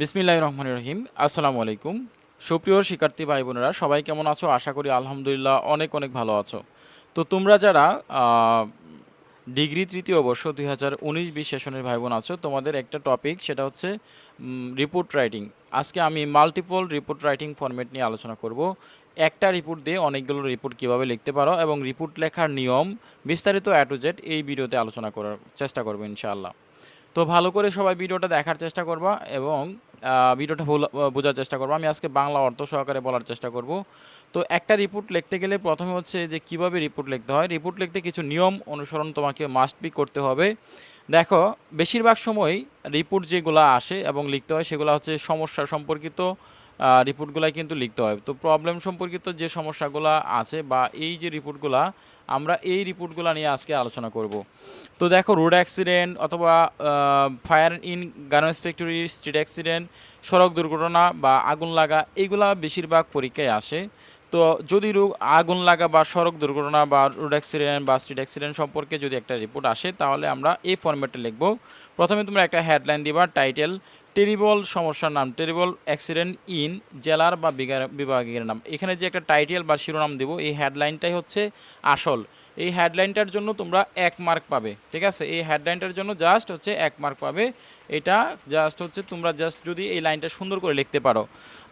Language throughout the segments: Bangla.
বিসমিল্লাহ রহমান রহিম। আসসালামু আলাইকুম। সুপ্রিয় শিক্ষার্থী ভাই বোনেরা, সবাই কেমন আছো? আশা করি আলহামদুলিল্লাহ অনেক অনেক ভালো আছো। তো তোমরা যারা ডিগ্রি তৃতীয় বর্ষ দুই হাজার উনিশ বিশ সেশনের ভাই বোন আছো, তোমাদের একটা টপিক, সেটা হচ্ছে রিপোর্ট রাইটিং। আজকে আমি মাল্টিপল রিপোর্ট রাইটিং ফরম্যাট নিয়ে আলোচনা করব। একটা রিপোর্ট দিয়ে অনেকগুলো রিপোর্ট কীভাবে লিখতে পারো এবং রিপোর্ট লেখার নিয়ম বিস্তারিত অ্যাট জেড এই ভিডিওতে আলোচনা করার চেষ্টা করব ইনশাআল্লাহ। তো ভালো করে সবাই ভিডিওটা দেখার চেষ্টা করবা এবং ভিডিওটা বোঝার চেষ্টা করব। আমি আজকে বাংলা অর্থ সহকারে বলার চেষ্টা করব। তো একটা রিপোর্ট লিখতে গেলে প্রথমে হচ্ছে যে, কীভাবে রিপোর্ট লিখতে হয়? রিপোর্ট লিখতে কিছু নিয়ম অনুসরণ তোমাকে মাস্ট বি করতে হবে। দেখো, বেশিরভাগ সময় রিপোর্ট যেগুলো আসে এবং লিখতে হয়, সেগুলো হচ্ছে সমস্যা সম্পর্কিত রিপোর্টগুলাই কিন্তু লিখতে হয়। তো প্রবলেম সম্পর্কিত যে সমস্যাগুলো আছে বা এই যে রিপোর্টগুলা, আমরা এই রিপোর্টগুলো নিয়ে আজকে আলোচনা করব। তো দেখো রোড অ্যাক্সিডেন্ট অথবা fire in garments factory street accident সড়ক দুর্ঘটনা বা আগুন লাগা এইগুলা বেশিরভাগ পরীক্ষায় আসে। তো যদি রোগ, আগুন লাগা বা সড়ক দুর্ঘটনা বা রোড অ্যাক্সিডেন্ট বা স্ট্রিট অ্যাক্সিডেন্ট সম্পর্কে যদি একটা রিপোর্ট আসে, তাহলে আমরা এই ফরম্যাটে লিখব। প্রথমে তোমরা একটা হেডলাইন দিবা টাইটেল টেরিবল সমস্যার নাম, টেরিবল অ্যাক্সিডেন্ট ইন জেলার বা বিভাগের নাম। এখানে যে একটা টাইটেল বা শিরোনাম দেবো, এই হেডলাইনটাই হচ্ছে আসল। এই হেডলাইনটার জন্য তোমরা এক মার্ক পাবে, ঠিক আছে? এই হেডলাইনটার জন্য জাস্ট হচ্ছে এক মার্ক পাবে। এটা জাস্ট হচ্ছে তোমরা জাস্ট যদি এই লাইনটা সুন্দর করে লিখতে পারো।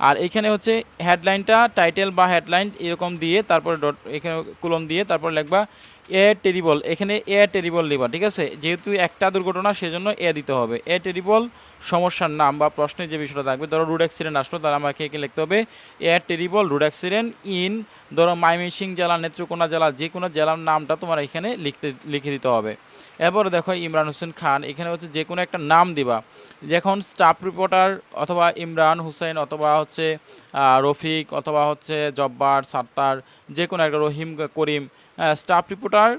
আর এখানে হচ্ছে হেডলাইনটা, টাইটেল বা হেডলাইন এরকম দিয়ে তারপরে ডট, এখানে কুলম দিয়ে তারপর লিখবা এ টেরিবল, এখানে এ টেরিবল লিখবা, ঠিক আছে? যেহেতু একটা দুর্ঘটনা, সেজন্য এ দিতে হবে। এ টেরিবল, সমস্যার নাম বা প্রশ্নের যে বিষয়টা থাকবে, ধরো রোড অ্যাক্সিডেন্ট আসলো, তাহলে আমাকে এখানে লিখতে হবে, a terrible, road accident in, ধরো মাইমিসিং জেলা, নেত্রকোনা জেলা, যে কোনো জেলার নামটা তোমার এখানে লিখতে, লিখে দিতে হবে। এরপরে দেখো ইমরান হোসেন খান, এখানে হচ্ছে যে কোনো একটা নাম দিবা। যখন স্টাফ রিপোর্টার অথবা ইমরান হুসেন অথবা হচ্ছে রফিক অথবা হচ্ছে জব্বার, সাত্তার, যে কোনো একটা রহিম, করিম স্টাফ রিপোর্টার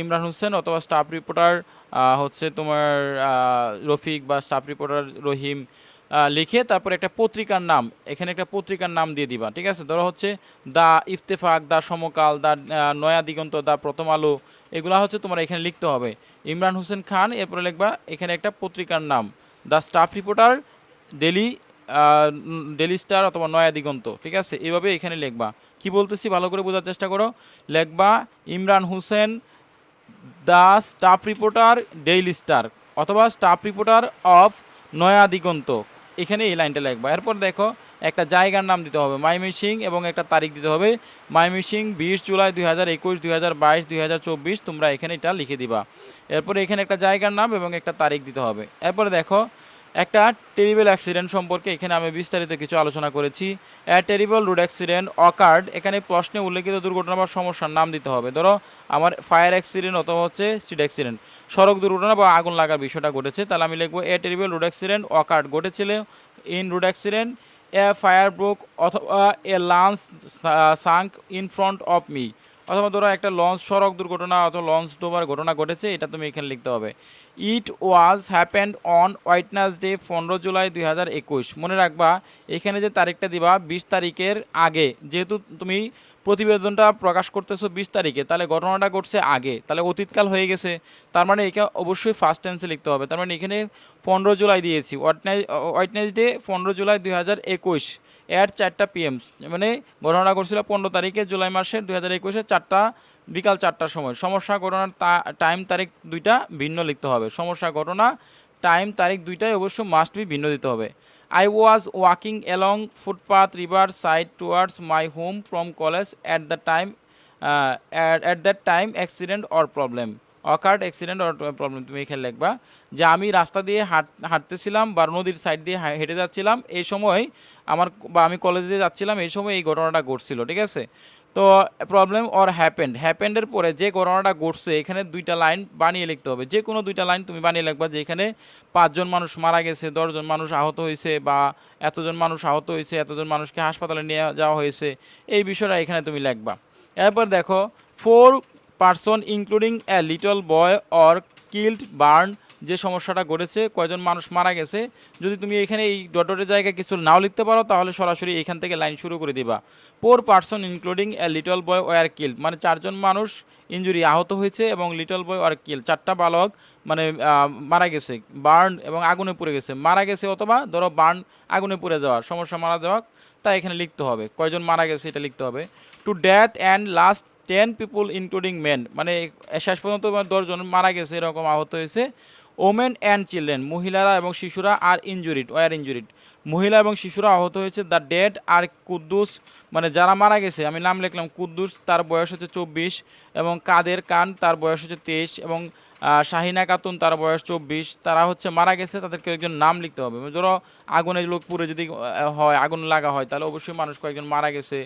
ইমরান হোসেন অথবা স্টাফ রিপোর্টার হচ্ছে তোমার রফিক বা স্টাফ রিপোর্টার রহিম লিখে তারপর একটা পত্রিকার নাম, এখানে একটা পত্রিকার নাম দিয়ে দিবা, ঠিক আছে? ধরো হচ্ছে দা ইফতেফাক দা সমকাল, দা নয়া দিগন্ত, দা প্রথম আলো, এগুলা হচ্ছে তোমার এখানে লিখতে হবে। ইমরান হোসেন খান, এরপরে লিখবা এখানে একটা পত্রিকার নাম the staff reporter daily daily star অথবা নয়া দিগন্ত, ঠিক আছে? এইভাবে এখানে লিখবা। কি বলতেছি ভালো করে বোঝার চেষ্টা করো? লেখবা, Imran Hossain the staff reporter, daily star, অথবা staff reporter of Naya Diganta. এখানে এই লাইনটা লেখবা। এরপর দেখো, একটা জায়গার নাম দিতে হবে মাইমিসিং এবং একটা তারিখ দিতে হবে। মাইমিসিং বিশ জুলাই দুই হাজার একুশ, দুই হাজার বাইশ, দুই হাজার চব্বিশ, তোমরা এখানে এটা লিখে দিবা। এরপরে এখানে একটা জায়গার নাম এবং একটা তারিখ দিতে হবে। এরপরে দেখো একটা টেরিবল অ্যাক্সিডেন্ট সম্পর্কে এখানে আমি বিস্তারিত কিছু আলোচনা করেছি। A terrible road accident occurred এখানে প্রশ্নে উল্লেখিত দুর্ঘটনা বা সমস্যার নাম দিতে হবে। ধরো, আমার ফায়ার অ্যাক্সিডেন্ট অথবা হচ্ছে সিট অ্যাক্সিডেন্ট সড়ক দুর্ঘটনা বা আগুন লাগার বিষয়টা ঘটেছে, তাহলে আমি লিখব a terrible road accident occurred ঘটেছিল in road accident a fire broke অথবা a launch sank in front of me অথবা ধরো একটা লঞ্চ সড়ক দুর্ঘটনা অথবা লঞ্চ ডোবার ঘটনা ঘটেছে, এটা তুমি এখানে লিখতে হবে। It was happened on Wednesday পনেরো জুলাই দুই হাজার একুশ। মনে রাখবা, এখানে যে তারিখটা দিবা, বিশ তারিখের আগে। যেহেতু তুমি প্রতিবেদনটা প্রকাশ করতেছো বিশ তারিখে, তাহলে ঘটনাটা ঘটছে আগে। তাহলে অতীতকাল হয়ে গেছে। তার মানে একে অবশ্যই ফার্স্ট টেন্সে লিখতে হবে। তার মানে এখানে পনেরো জুলাই দিয়েছি। ওয়াইটনাস ডে পনেরো জুলাই দুই হাজার একুশ। এর চারটা পিএম মানে ঘটনা ঘটছিল পনেরো তারিখে জুলাই মাসের দুই হাজার একুশে চারটা, বিকাল চারটার সময়। সমস্যা ঘটনার টাইম তারিখ দুইটা ভিন্ন লিখতে হবে। সমস্যা ঘটনা টাইম তারিখ দুইটাই অবশ্য মাস্ট বি ভিন্ন দিতে হবে। I was walking along footpath river side towards my home from college at the time at that time accident or problem occurred accident problem তুমি এখানে লিখবা যে আমি রাস্তা দিয়ে হাঁট, হাঁটতেছিলাম বা নদীর সাইড দিয়ে হেঁটে যাচ্ছিলাম, এই সময় আমার বা আমি কলেজে যাচ্ছিলাম, এই সময় এই ঘটনাটা ঘটছিল, ঠিক আছে? তো প্রবলেম অর হ্যাপেন্ড হ্যাপেন্ডের পরে যে ঘটনাটা ঘটছে, এখানে দুইটা লাইন বানিয়ে লিখতে হবে। যে কোনো দুইটা লাইন তুমি বানিয়ে লিখবা যে এখানে পাঁচজন মানুষ মারা গেছে, দশজন মানুষ আহত হয়েছে বা এতজন মানুষ আহত হয়েছে, এতজন মানুষকে হাসপাতালে নিয়ে যাওয়া হয়েছে, এই বিষয়টা এখানে তুমি লিখবা। এরপর দেখো four person, including a little boy or killed burn, যে সমস্যাটা ঘটেছে, কয়জন মানুষ মারা গেছে। যদি তুমি এখানে এই ডট ডটের জায়গায় কিছু নাও লিখতে পারো, তাহলে সরাসরি এখান থেকে লাইন শুরু করে দিবা। Four person including a little boy were kill মানে চারজন মানুষ ইঞ্জুরি আহত হয়েছে এবং লিটল বয় ওয়ার কিল চারটা বালক মানে মারা গেছে। বার্ন এবং আগুনে পুড়ে গেছে। মারা গেছে অথবা ধরো বার্ন আগুনে পুড়ে যাওয়া, সমস্যা মারা যাওয়া তাই এখানে লিখতে হবে। কয়জন মারা গেছে এটা লিখতে হবে। To death and last ten people including men মানে শেষ পর্যন্ত মানে দশজন মারা গেছে, এরকম আহত হয়েছে। ওমেন অ্যান্ড চিলড্রেন মহিলারা এবং শিশুরা আর ইনজুরিড ওয়ার ইনজুরিড মহিলা এবং শিশুরা আহত হয়েছে দ্য ডেড আর কুদ্দুস মানে যারা মারা গেছে, আমি নাম লিখলাম, কুদ্দুস তার বয়স হচ্ছে চব্বিশ এবং কাদের কান তার বয়স হচ্ছে তেইশ এবং শাহিনা খাতুন তার বয়স চব্বিশ। তারা হচ্ছে মারা গেছে, তাদেরকে একজন নাম লিখতে হবে। ধরো, আগুনে লোক পুরে যদি হয়, আগুন লাগা হয়, তাহলে অবশ্যই মানুষ কয়েকজন মারা গেছে।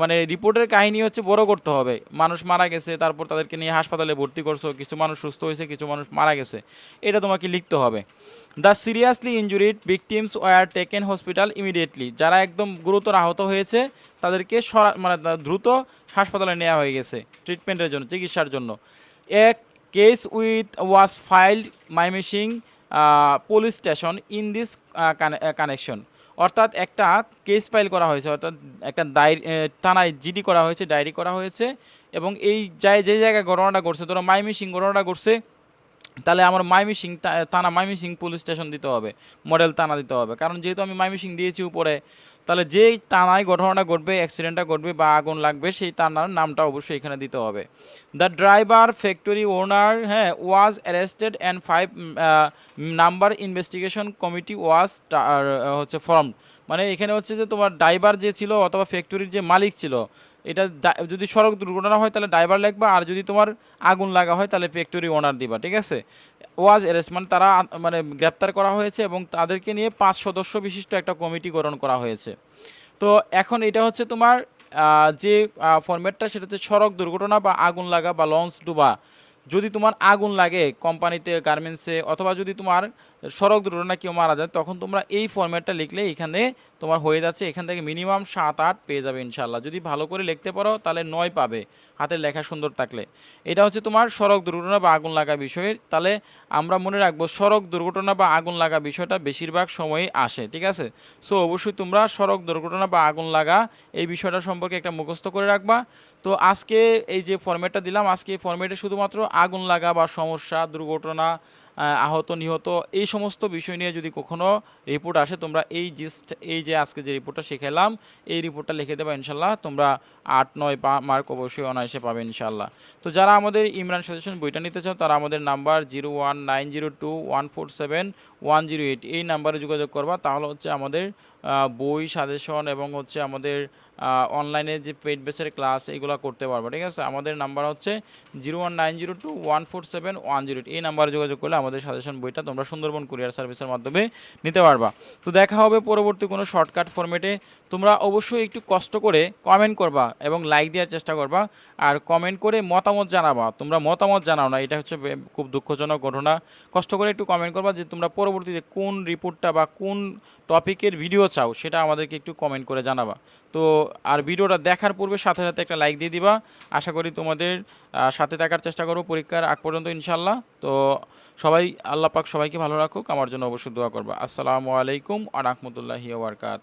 মানে রিপোর্টের কাহিনী হচ্ছে বড় করতে হবে। মানুষ মারা গেছে, তারপর তাদেরকে নিয়ে হাসপাতালে ভর্তি করছ, কিছু মানুষ সুস্থ হয়েছে, কিছু মানুষ মারা গেছে। এটা তোমাকে লিখতে হবে। The seriously injured victims were taken hospital immediately যারা একদম গুরুতর আহত হয়েছে, তাদেরকে সরা মানে দ্রুত হাসপাতালে নেওয়া হয়ে গেছে ট্রিটমেন্টের জন্য, চিকিৎসার জন্য। এক case with was filed Mymensingh police station in this connection অর্থাৎ একটা কেস ফাইল করা হয়েছে, অর্থাৎ একটা ডায়েরি থানায় জিডি করা হয়েছে ডায়েরি করা হয়েছে এবং এই যায়, যে জায়গায় ঘটনাটা ঘটছে, ধরো মাইমিসিং ঘটনাটা ঘটছে তাহলে আমার মাইমিসিং থানা মাইমিসিং পুলিশ স্টেশন দিতে হবে, মডেল থানা দিতে হবে। কারণ যেহেতু আমি মাইমিসিং দিয়েছি উপরে, তাহলে যেই থানায় ঘটনাটা ঘটবে অ্যাক্সিডেন্টটা ঘটবে বা আগুন লাগবে, সেই থানার নামটা অবশ্যই এখানে দিতে হবে। দ্য ড্রাইভার ফ্যাক্টরি ওনার হ্যাঁ was arrested and five number investigation committee was হচ্ছে ফর্ম মানে এখানে হচ্ছে যে তোমার ড্রাইভার যে ছিল অথবা ফ্যাক্টরির যে মালিক ছিল, এটা যদি সড়ক দুর্ঘটনা হয় তাহলে ড্রাইভার লিখবা আর যদি তোমার আগুন লাগা হয় তাহলে ফ্যাক্টরি ওনার দিবা, ঠিক আছে? ওয়াজ অ্যারেস্ট মানে তারা মানে গ্রেপ্তার করা হয়েছে এবং তাদেরকে নিয়ে পাঁচ সদস্য বিশিষ্ট একটা কমিটি গঠন করা হয়েছে। তো এখন এটা হচ্ছে তোমার যে ফরম্যাটটা সেটা হচ্ছে সড়ক দুর্ঘটনা বা আগুন লাগা বা লঞ্চ ডুবা। যদি তোমার আগুন লাগে কোম্পানিতে গার্মেন্টসে অথবা যদি তোমার সড়ক দুর্ঘটনা কেউ মারা যায়, তখন তোমরা এই ফর্ম্যাটটা লিখলে এখানে তোমার হয়ে যাচ্ছে, এখান থেকে মিনিমাম সাত, আট পেয়ে যাবে ইনশাল্লাহ যদি ভালো করে লিখতে পারো, তাহলে নয় পাবে, হাতের লেখা সুন্দর থাকলে। এটা হচ্ছে তোমার সড়ক দুর্ঘটনা বা আগুন লাগা বিষয়ে। তাহলে আমরা মনে রাখব, সড়ক দুর্ঘটনা বা আগুন লাগা বিষয়টা বেশিরভাগ সময়ই আসে, ঠিক আছে? সো অবশ্যই তোমরা সড়ক দুর্ঘটনা বা আগুন লাগা এই বিষয়টা সম্পর্কে একটা মুখস্থ করে রাখবা। তো আজকে এই যে ফরম্যাটটা দিলাম, আজকে এই ফরম্যাটে শুধুমাত্র আগুন লাগা বা সমস্যা, দুর্ঘটনা আহত, নিহত, এই সমস্ত বিষয় নিয়ে যদি কখনো রিপোর্ট আসে, তোমরা এই জিস্ট এই যে আজকে যে রিপোর্টটা শিখালাম এই রিপোর্টটা লিখে দেবা ইনশাল্লাহ তোমরা আট, নয় পা মার্ক অবশ্যই অনায়াসে পাবে ইনশাল্লাহ তো যারা আমাদের ইমরান সাজেশন বইটা নিতে চাও, তারা আমাদের number zero one nine zero two one four seven one zero eight এই নাম্বারে যোগাযোগ করবা। তাহলে হচ্ছে আমাদের বই সাজেশন এবং হচ্ছে আমাদের অনলাইনে যে পেড বেসের ক্লাস এগুলো করতে পারব, ঠিক আছে? আমাদের নাম্বার হচ্ছে zero one nine zero two one four seven one zero এই নাম্বারে যোগাযোগ করলে আমাদের সাজেশন বইটা তোমরা সুন্দরবন কুরিয়ার সার্ভিসের মাধ্যমে নিতে পারবা। তো দেখা হবে পরবর্তী কোনো শর্টকাট ফর্মেটে তোমরা অবশ্যই একটু কষ্ট করে কমেন্ট করবা এবং লাইক দেওয়ার চেষ্টা করবা আর কমেন্ট করে মতামত জানাবা। তোমরা মতামত জানাও না, এটা হচ্ছে খুব দুঃখজনক ঘটনা। কষ্ট করে একটু কমেন্ট করবা যে তোমরা পরবর্তীতে কোন রিপোর্টটা বা কোন টপিকের ভিডিও চাও, সেটা আমাদেরকে একটু কমেন্ট করে জানাবা। তো আর ভিডিওটা দেখার পূর্বে সাথে সাথে একটা লাইক দিয়ে দিবা। আশা করি তোমাদের সাথে থাকার চেষ্টা করব পরীক্ষার আগ পর্যন্ত ইনশাল্লাহ তো সবাই, আল্লাহ পাক সবাইকে ভালো রাখুক, আমার জন্য অবশ্যই দোয়া করবা। আসসালামু আলাইকুম আ রহমতুল্লাহি ওবরকাত